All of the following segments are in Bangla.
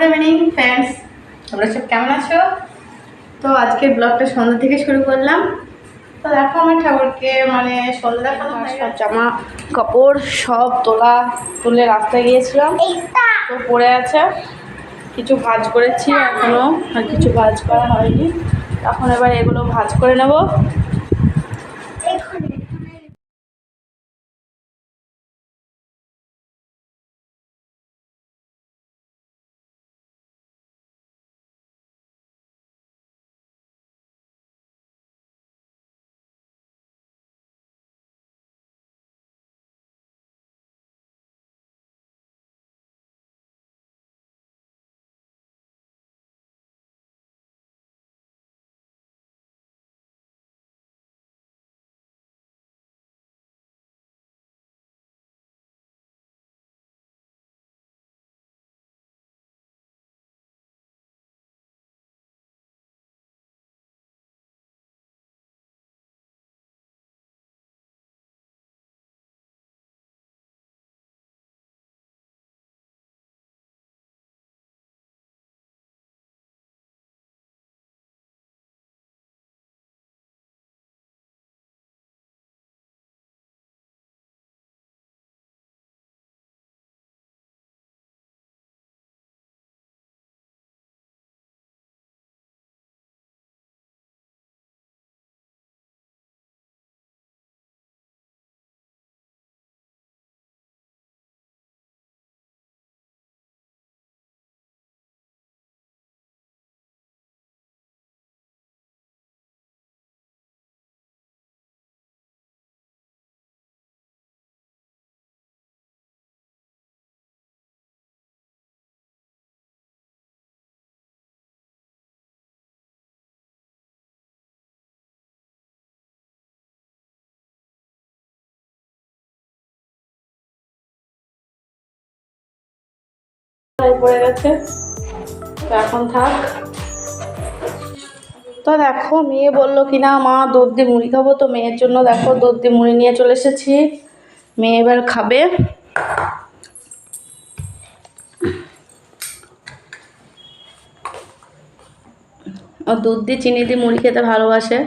গুড ইভিনিং ফ্রেন্ডস তোমরা সব কেমন আছো? তো আজকের ব্লগটা সন্ধ্যা থেকে শুরু করলাম। তো দেখো আমার ঠাকুরকে মানে সন্ধ্যা দেখানো হয় সব জামা কাপড় সব তোলা তুলে রাস্তায় গিয়েছিলাম। তো পড়ে আছে। কিছু ভাজ করেছি এখনও আর কিছু ভাজ করা হয়নি। এখন এবার এগুলো ভাজ করে নেব। পড়ে গেছে। তো এখন থাক। তো দেখো, মেয়ে বলল কি না মা দুধ দিয়ে মুড়ি খাব তো, মেয়ের জন্য দেখো দুধ দিয়ে মুড়ি নিয়ে চলে এসেছি। মেয়ে এবার খাবে। ও দুধ দিয়ে চিনি দিয়ে মুড়ি খেতে ভালোবাসে।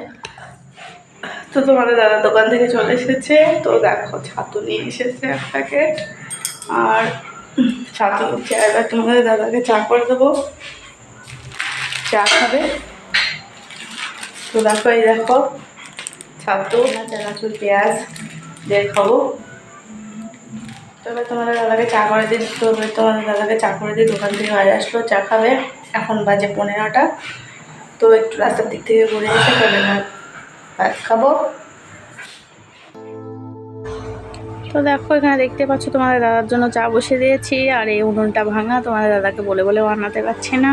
তো তোমাদের দাদা দোকান থেকে চলে এসেছে। তো দেখো, ছাতু নিয়ে এসেছে এক প্যাকেট। আর ছাতু চা এবার তোমাদের দাদাকে চা করে দেবো। চা খাবে? তো দেখো, এই দেখো, ছাতু চানাচুর পেঁয়াজ দিয়ে খাব। তো এবার তোমাদের দাদাকে চা করে দিই, তো এবার তোমাদের দাদাকে চা করে দিই, দোকান থেকে বাইরে আসলো, চা খাবে। এখন বাজে পনেরোটা। তো একটু রাস্তার দিক থেকে ঘুরে এসে তবে ভাত খাব। তো দেখো, এখানে দেখতে পাচ্ছ তোমাদের দাদার জন্য চা বসে দিয়েছি, আর এই উনুনটা ভাঙা, তোমাদের দাদাকে বলে বলে বানাতে পারছে না।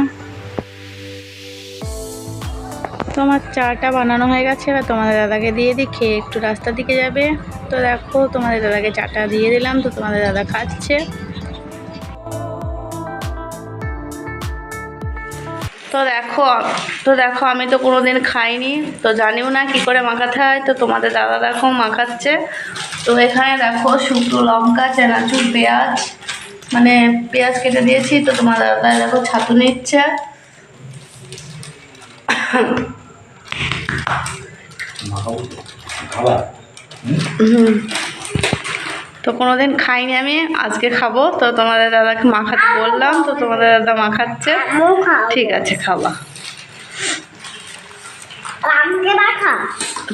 তোমার চাটা বানানো হয়ে গেছে, এবার তোমাদের দাদাকে দিয়ে দিই, খেয়ে একটু রাস্তার দিকে যাবে। তো দেখো, তোমাদের দাদাকে চাটা দিয়ে দিলাম, তো তোমাদের দাদা খাচ্ছে। তো দেখো তো দেখো আমি তো কোনো দিন খাইনি তো জানিও না কি করে মাখাতে হয় তো তোমাদের দাদা দেখো মাখাচ্ছে। তো এখানে দেখো শুকনো লঙ্কা চেনাচুর পেঁয়াজ মানে পেঁয়াজ কেটে দিয়েছি। তো তোমার দাদা দেখো ছাতু নিচ্ছে। হুম। তো কোনোদিন খাইনি আমি আজকে খাব। তো তোমাদের দাদাকে মাখাতে বললাম তো তোমাদের দাদা মাখাচ্ছে। ঠিক আছে খাবা। আমাকে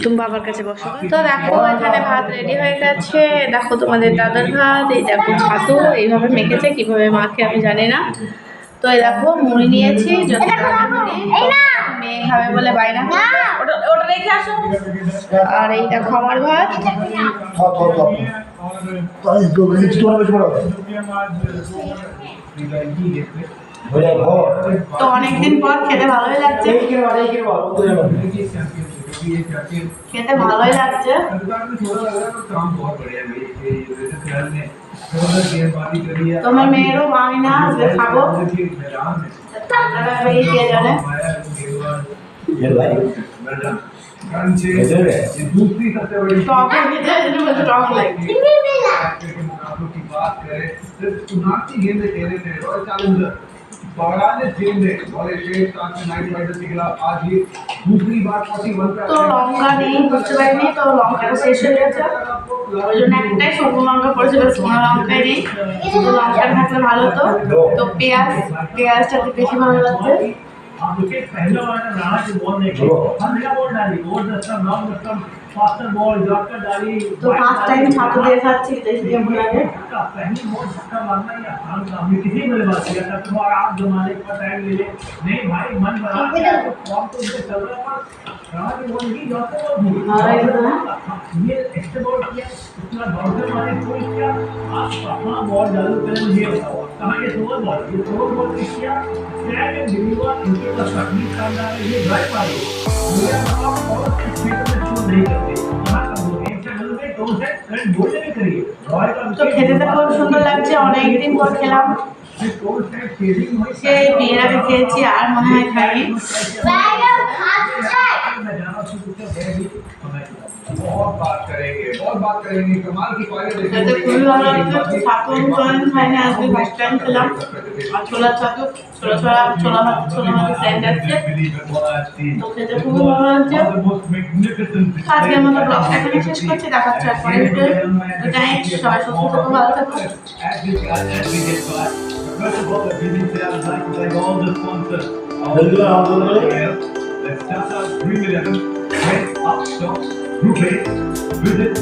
তুমি বাবার কাছে বসো। তো দেখো এখানে ভাত রেডি হয়ে গেছে। দেখো তোমাদের দাদার ভাত এই দেখো ছাতু এইভাবে মেখেছে কীভাবে মাখে আমি জানি না। তো এই দেখো মুড়ি নিয়েছি মেয়ে খাবে বলে বাইনা ওটা ওটা রেখে আসো। আর এই দেখো আমার ভাত। খেতে ভালোই লাগছে। তোমার মেয়েরও মামি না খাব। दूसरी सबसे बड़ी টক হয়ে যায় জন্য বলছে টক লাগছে की बात करें सिर्फ चुनाव की गेंद खेले थे और चैलेंजर बगड़ा ने चेन दे और ये शेर साथ में नाइट राइडर्स के खिलाफ आज ये दूसरी बार 41 पे তো লঙ্কা নেই বুঝতে পারিনি তো লঙ্কাটা শেষ হয়ে গেছে ওই জন্য একটাই শুকনো লঙ্কা পড়েছিল শুকনো লঙ্কাই নেই তো লঙ্কা থাকলে ভালো হতো তো পেঁয়াজ পেঁয়াজটাতে বেশি ভালো লাগছে అందుకే పహలో వాడన రాజ్ బॉल ने हमला बॉल डाली बॉल दस्तम लॉन्ग दस्तम फास्टर बॉल जॉकर डाली तो फास्ट टाइम ठाकुर के साथ चीज़ इसलिए बोला है पहले बॉल धक्का मारना या काम काम किसी में बात किया था तुम और आप जमाने का टाइम ले ले नहीं भाई मन बना फॉर्म तो इनसे चल रहा पर राज बॉल ही जॉकर बॉल हाँ राइट ये एक्स्ट्रा बॉल किया उसके बाद बाउंसर मारे कोई किया आप अपना बॉल डालो पहले मुझे बताओ कहाँ ये सोवर बॉल ये सोवर बॉल किया टैग एंड डिलीवर इनके पास तकनीक शानदार है ये ड्राइव मारो मेरा मतलब बहुत स्पीड में शूट नहीं करते यहाँ का दो एक से मिल गए दो से करंट दो जगह करिए रॉय का তো খেতে তো খুব সুন্দর লাগছে অনেকদিন পর খেলাম टोल सेट फेजिंग हुई সেই বিয়ের আগে খেয়েছি আর মনে হয় খাইনি बहुत बात करेंगे बहुत बात करेंगे कमाल की क्वालिटी খেতে খুবই ভালো লাগছে ছাতু আমি কোনোদিন খাইনি আজকে ফার্স্ট টাইম খেলাম আর ছোলা ছাতু ছোলা ছোলা ছোলা ভাত ছোলা ভাতের স্যান্ড আসছে তো খেতে খুবই ভালো লাগছে আজকের মতো ব্লগটা এখানে শেষ করছি দেখাচ্ছে আর পরের ভিডিও গুড নাইট সবাই সুস্থ থাকো ভালো থাকো As we, as we get by, first of all, we need to have like, like all the sponsors. All Thank you, the Alvaro. sponsors. Let's start our Dream 11. Head up, stop, Okay, visit